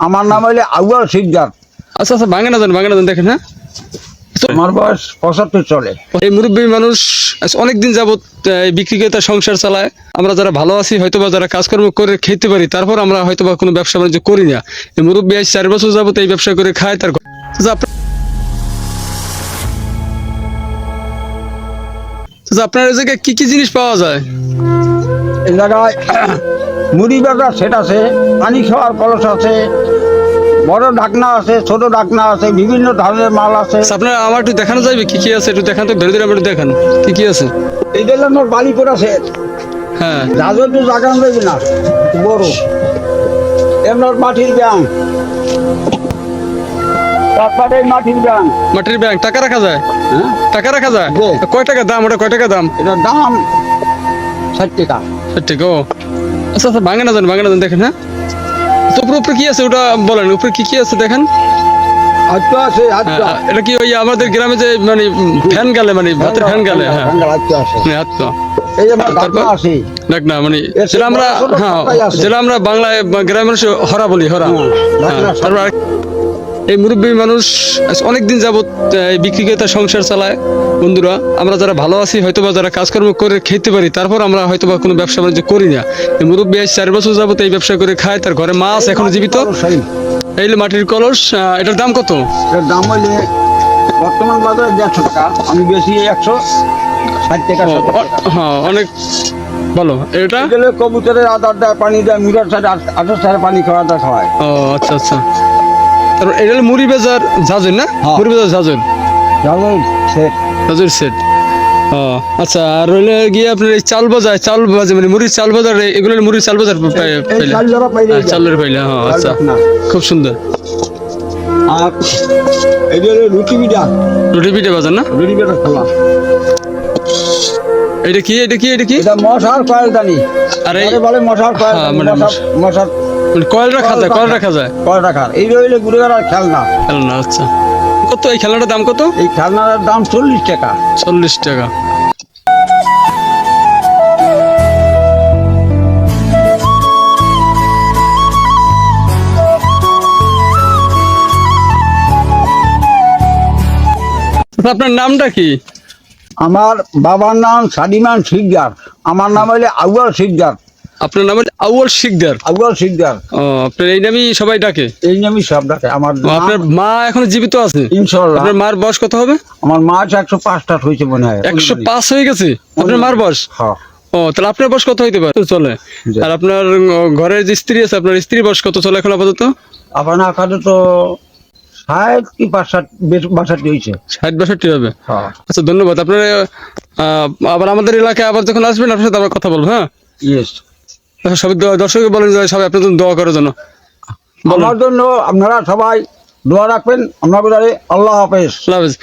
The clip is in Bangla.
আমার নাম হইলে আউয়াল সিকদার আচ্ছা আচ্ছা ভাঙে না যান ভাঙে না যান দেখেন হ্যাঁ? আমার বয়স পঁচাত্তর চলে। এই মুরব্বী মানুষ অনেকদিন যাবত এই বিক্রি করে তার সংসার চালায়। আমরা যারা ভালো আছি হয়তো বা যারা কাজকর্ম করে খেতে পারি তারপর আমরা হয়তো বা কোনো ব্যবসা বাণিজ্য করি না। এই মুরব্বী আজ চার বছর যাবত এই ব্যবসা করে খায় তার আপনার এই জায়গায় কি কি জিনিস পাওয়া যায়? এই জায়গায় মুড়ি বেটার সেট আছে পানি খাওয়ার কলস আছে বড় ঢাকনা আছে ছোট ঢাকনা আছে বিভিন্ন ধরনের মাল আছে। আচ্ছা, আপনার আমার একটু দেখানো যাবে কি কি আছে একটু দেখান তো ধরে ধরে আমার দেখান। কি কি আছে? এই দিলাম বালি করা সেট। হ্যাঁ। রাজু একটু জাগান দেবে না বড়। এমন মাটির ব্যাং তারপরে মাটির ব্যাং মাটির ব্যাংক টাকা রাখা যায়? হ্যাঁ? টাকা রাখা যায়? কয় টাকা দাম? ওটা কয় টাকা দাম? এটার দাম ষাট টাকা। ঠিক ও। আচ্ছা আচ্ছা ভাঙে না যান ভাঙে না যান দেখেন হ্যাঁ? তো উপরে উপরে কি আছে? ওটা বলেন উপরে কি কি আছে দেখেন। হ্যাঁ, আজকে এটা কি ওই আমাদের গ্রামে যে মানে ফ্যান গালে মানে ভাতের ফ্যান গালে হ্যাঁ আজকে আছে। হাত তো এই যে আমার তারপর? ঢাকনা না মানে আমরা হ্যাঁ সেটা আমরা বাংলায় গ্রামের হরা বলি হরা। হ্যাঁ, হ্যাঁ, তারপর এই মুরব্বী মানুষ অনেক দিন যাবত এই বিক্রি করে তার সংসার চালায়। বন্ধুরা আমরা যারা ভালো আছি হয়তো বা যারা কাজকর্ম করে খেতে পারি তারপর আমরা হয়তো বা কোনো ব্যবসা বাণিজ্য করি না। এই মুরব্বী আজ চার বছর যাবত এই ব্যবসা করে খায় তার ঘরে মাছ এখনও জীবিত। এই মাটির কলস এটার দাম কত? এটার দাম হইলে বর্তমান বাজারে দেড়শো টাকা আমি বেশি একশো ষাট টাকা। হ্যাঁ অনেক ভালো এটা? কবুতরের আদার দেয় পানি দেয় মুরার সাথে আঠাশ সাথে পানি খাওয়া খাওয়াটা খাওয়ায় ও আচ্ছা আচ্ছা। তারপর এটা হলো মুড়ি বাজার জাজুর না? হ্যাঁ। মুড়ি বাজার জাজুর জানো সেট। ও আচ্ছা আর রইলে গিয়ে আপনার এই চাল বাজার চাল বাজার মানে মুড়ির চাল বাজার এগুলো মুড়ির চাল বাজার পাই- পাইলে। চাল পাইলে হ্যাঁ, চালের পাইলে হ্যাঁ আচ্ছা। খুব সুন্দর। আর এই যে রুটি বিটা রুটি পিঠে বাজার না? রুটি বিটা খোলা এটা কি এটা কি এটা কি? এটা মশার কয়েল দানি আরে বলে মশার কয়েল হ্যাঁ, মানে মশার কয়েল রাখা যায় কয়েল রাখা যায়? কয়েল রাখার এই রইলে ঘুরে বেড়ার খেলনা। খেলনা আচ্ছা। কত এই খেলনাটার দাম কত? এই খেলনার দাম চল্লিশ টাকা। চল্লিশ টাকা। আপনার নামটা কি? আমার বাবার নাম সাদিমান শিকদার। আমার নাম হইলে আউয়াল শিকদার। আপনার নাম হচ্ছে আউয়াল শিকদার। আউয়াল শিকদার। ও আপনার এই নামই সবাই ডাকে? এই নামই সব ডাকে। আমার আপনার মা এখনও জীবিত আছে? ইনশাল্লাহ। আপনার মার বয়স কত হবে? আমার মাছ একশো পাঁচটা হয়েছে মনে হয় একশো পাঁচ হয়ে গেছে? আপনার মার বয়স? হ্যাঁ। ও তাহলে আপনার বয়স কত হইতে পারে? চলে। আর আপনার ঘরের যে স্ত্রী আছে আপনার স্ত্রী বয়স কত চলে এখন আপাতত? আপনার আকারে তো ষাট কি বাষট্টি হয়েছে। ষাট বাষট্টি হবে। হ্যাঁ। আচ্ছা ধন্যবাদ। আপনার আবার আমাদের এলাকায় আবার যখন আসবেন আপনার সাথে আবার কথা বলব হ্যাঁ? ইয়েস সবাই দর্শক বলেন যে সবাই আপনার জন্য দোয়া করার জন্য। আমার জন্য আপনারা সবাই দোয়া রাখবেন। আপনার আল্লাহ হাফেজ। আল্লাহ হাফেজ।